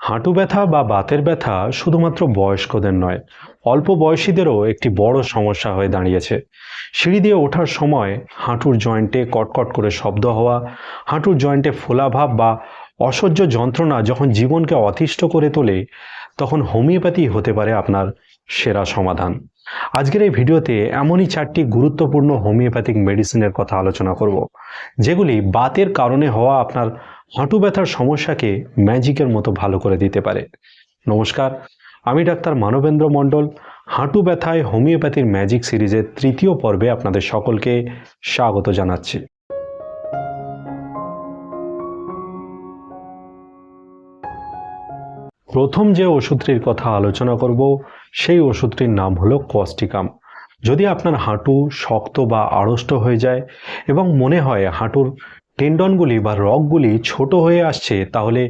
হাঁটু ব্যথা বা বাতের ব্যথা শুধুমাত্র বয়স্কদের নয়, অল্প বয়সীদেরও একটি বড় সমস্যা হয়ে দাঁড়িয়েছে। সিঁড়ি দিয়ে ওঠার সময় হাঁটুর জয়েন্টে কটকট করে শব্দ হওয়া, হাঁটুর জয়েন্টে ফোলাভাব বা অসহ্য যন্ত্রণা যখন জীবনকে অতিষ্ঠ করে তোলে, তখন হোমিওপ্যাথি হতে পারে আপনার সেরা সমাধান। আজকের এই ভিডিওতে এমনই চারটি গুরুত্বপূর্ণ হোমিওপ্যাথিক মেডিসিনের কথা আলোচনা করব, যেগুলি বাতের কারণে হওয়া আপনার হাঁটু ব্যথার সমস্যাকে ম্যাজিকের মতো ভালো করে দিতে পারে। নমস্কার, আমি ডাক্তার মানবেন্দ্র মণ্ডল। হাঁটু ব্যথায় হোমিওপ্যাথির ম্যাজিক সিরিজের তৃতীয় পর্বে আপনাদের সকলকে স্বাগত জানাচ্ছি। প্রথম যে ওষুধটির কথা আলোচনা করব, সেই ওষুধটির নাম হলো কস্টিকাম। যদি আপনার হাঁটু শক্ত বা আড়ষ্ট হয়ে যায় এবং মনে হয় হাঁটুর টেন্ডনগুলি বা রগগুলি ছোট হয়ে আসছে, তাহলে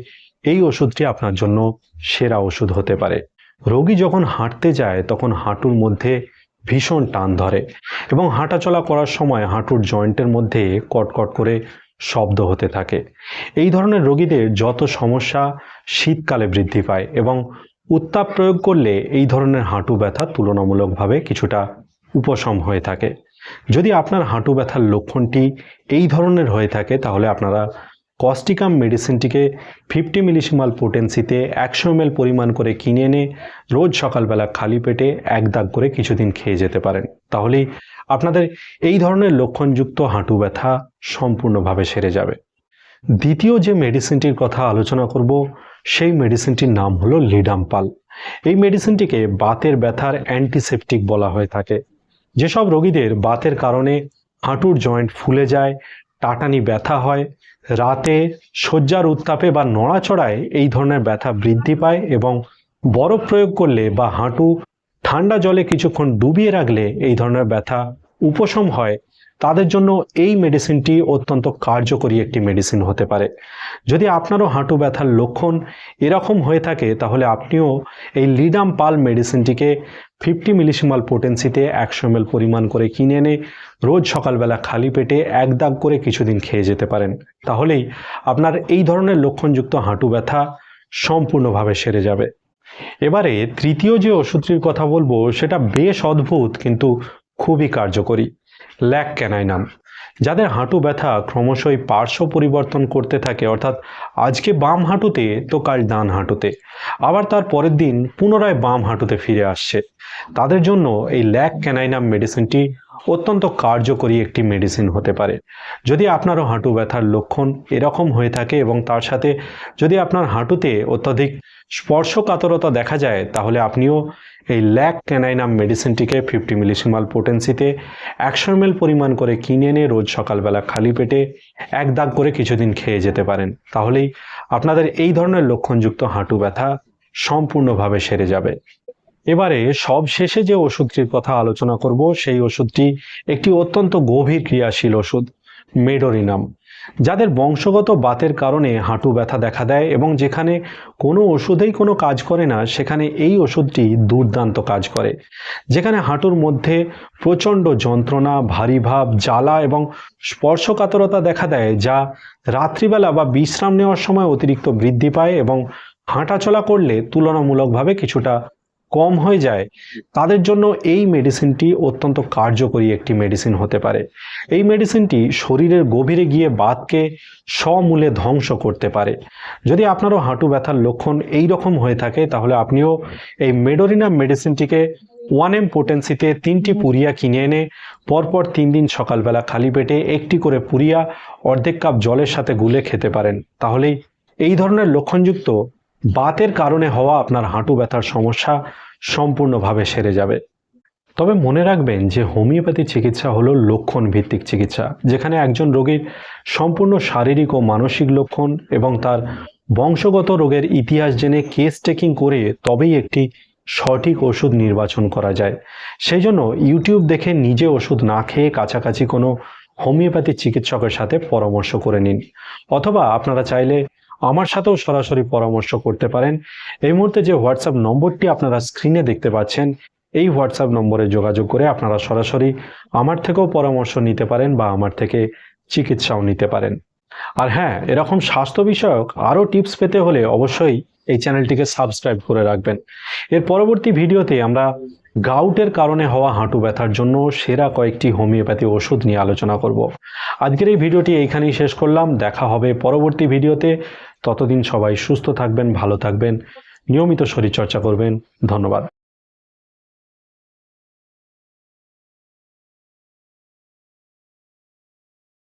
এই ওষুধটি আপনার জন্য সেরা ওষুধ হতে পারে। রোগী যখন হাঁটতে যায়, তখন হাঁটুর মধ্যে ভীষণ টান ধরে এবং হাঁটাচলা করার সময় হাঁটুর জয়েন্টের মধ্যে কটকট করে শব্দ হতে থাকে। এই ধরনের রোগীদের যত সমস্যা শীতকালে বৃদ্ধি পায় এবং উত্তাপ প্রয়োগ করলে এই ধরনের হাঁটু ব্যথা তুলনামূলকভাবে কিছুটা উপশম হয়ে থাকে। যদি আপনার হাঁটু ব্যথার লক্ষণটি এই ধরনের হয়ে থাকে, তাহলে আপনারা কস্টিকাম মেডিসিনটিকে ফিফটি মিলিসিমাল পোটেন্সিতে একশো এমএল পরিমাণ করে কিনে এনে রোজ সকালবেলা খালি পেটে এক দাগ করে কিছুদিন খেয়ে যেতে পারেন। তাহলেই আপনাদের এই ধরনের লক্ষণযুক্ত হাঁটু ব্যথা সম্পূর্ণভাবে সেরে যাবে। দ্বিতীয় যে মেডিসিনটির কথা আলোচনা করব, সেই মেডিসিনটির নাম হলো লিডাম্পাল এই মেডিসিনটিকে বাতের ব্যথার অ্যান্টিসেপটিক বলা হয়ে থাকে। যেসব রোগীদের বাতের কারণে হাঁটুর জয়েন্ট ফুলে যায়, টাটানি ব্যথা হয়, রাতে শয্যার উত্তাপে বা নড়াচড়ায় এই ধরনের ব্যথা বৃদ্ধি পায় এবং বরফ প্রয়োগ করলে বা হাঁটু ঠান্ডা জলে কিছুক্ষণ ডুবিয়ে রাখলে এই ধরনের ব্যথা উপশম হয় তাদের জন্য এই মেডিসিনটি অত্যন্ত কার্যকরী একটি মেডিসিন হতে পারে। যদি আপনারও হাঁটু ব্যথার লক্ষণ এরকম হয়ে থাকে, তাহলে আপনিও এই লিডাম পাল মেডিসিনটিকে ফিফটি মিলিসিমাল পোটেন্সিতে একশো এমএল পরিমাণ করে কিনে এনে রোজ সকালবেলা খালি পেটে এক দাগ করে কিছুদিন খেয়ে যেতে পারেন। তাহলেই আপনার এই ধরনের লক্ষণযুক্ত হাঁটু ব্যথা সম্পূর্ণভাবে সেরে যাবে। এবারে তৃতীয় যে ওষুধটির কথা বলব, সেটা বেশ অদ্ভুত কিন্তু খুবই কার্যকরী। ল্যাক ক্যানাইনাম যাদের হাঁটু ব্যথা ক্রমশই পার্শ্ব পরিবর্তন করতে থাকে, অর্থাৎ আজকে বাম হাঁটুতে তো কাল ডান হাঁটুতে, আবার তার পরের দিন পুনরায় বাম হাঁটুতে ফিরে আসছে। তাদের জন্য এই ল্যাক ক্যানাইনাম মেডিসিনটি অত্যন্ত কার্যকরী একটি মেডিসিন হতে পারে। যদি আপনারও হাঁটু ব্যথার লক্ষণ এরকম হয়ে থাকে এবং তার সাথে যদি আপনার হাঁটুতে অত্যাধিক স্পর্শকাতরতা দেখা যায়, তাহলে আপনিও এই ল্যাক ক্যানাইনাম মেডিসিনটিকে ফিফটি মিলিসিমাল পোটেন্সিতে একশো এমএল পরিমাণ করে কিনে এনে রোজ সকালবেলা খালি পেটে এক দাগ করে কিছুদিন খেয়ে যেতে পারেন। তাহলেই আপনাদের এই ধরনের লক্ষণযুক্ত হাঁটু ব্যথা সম্পূর্ণভাবে সেরে যাবে। এবারে সব শেষে যে ওষুধটির কথা আলোচনা করব, সেই ওষুধটি একটি অত্যন্ত গভীর ক্রিয়াশীল ওষুধ, মেডোরিনাম। যাদের বংশগত বাতের কারণে হাঁটু ব্যথা দেখা দেয় এবং যেখানে কোনো ওষুধেই কোনো কাজ করে না, সেখানে এই ওষুধটি দুর্দান্ত কাজ করে। যেখানে হাঁটুর মধ্যে প্রচণ্ড যন্ত্রণা, ভারী ভাব, জ্বালা এবং স্পর্শকাতরতা দেখা দেয়, যা রাত্রিবেলা বা বিশ্রাম নেওয়ার সময় অতিরিক্ত বৃদ্ধি পায় এবং হাঁটাচলা করলে তুলনামূলকভাবে কিছুটা কম হয়ে যায়, তাদের জন্য এই মেডিসিনটি অত্যন্ত কার্যকরী একটি মেডিসিন হতে পারে। এই মেডিসিনটি শরীরের গভীরে গিয়ে বাতকে সমূলে ধ্বংস করতে পারে। যদি আপনারও হাঁটু ব্যথার লক্ষণ এই রকম হয়ে থাকে, তাহলে আপনিও এই মেডোরিনা মেডিসিনটিকে ওয়ান এম পোটেন্সিতে তিনটি পুরিয়া কিনে এনে পরপর তিন দিন সকালবেলা খালি পেটে একটি করে পুরিয়া, অর্ধেক কাপ জলের সাথে গুলে খেতে পারেন। তাহলেই এই ধরনের লক্ষণযুক্ত বাতের কারণে হওয়া আপনার হাঁটু ব্যথার সমস্যা সম্পূর্ণভাবে সেরে যাবে। তবে মনে রাখবেন যে হোমিওপ্যাথি চিকিৎসা হলো লক্ষণ ভিত্তিক চিকিৎসা, যেখানে একজন রোগীর সম্পূর্ণ শারীরিক ও মানসিক লক্ষণ এবং তার বংশগত রোগের ইতিহাস জেনে কেস টেকিং করে তবেই একটি সঠিক ওষুধ নির্বাচন করা যায়। সেই জন্য ইউটিউব দেখে নিজে ওষুধ না খেয়ে কাছাকাছি কোনো হোমিওপ্যাথি চিকিৎসকের সাথে পরামর্শ করে নিন। অথবা আপনারা চাইলে আমার সাথেও সরাসরি পরামর্শ করতে পারেন। এই মুহূর্তে যে হোয়াটসঅ্যাপ নম্বরটি আপনারা স্ক্রিনে দেখতে পাচ্ছেন, এই হোয়াটসঅ্যাপ নম্বরে যোগাযোগ করে আপনারা সরাসরি আমার থেকেও পরামর্শ নিতে পারেন বা আমার থেকে চিকিৎসাও নিতে পারেন। আর হ্যাঁ এরকম স্বাস্থ্য বিষয়ক আরও টিপস পেতে হলে অবশ্যই এই চ্যানেলটিকে সাবস্ক্রাইব করে রাখবেন। এর পরবর্তী ভিডিওতে আমরা গাউটের কারণে হওয়া হাঁটু ব্যথার জন্য সেরা কয়েকটি হোমিওপ্যাথি ওষুধ নিয়ে আলোচনা করব। আজকের এই ভিডিওটি এইখানেই শেষ করলাম। দেখা হবে পরবর্তী ভিডিওতে। ততদিন সবাই সুস্থ থাকবেন ভালো থাকবেন নিয়মিত শরীরচর্চা করবেন। ধন্যবাদ।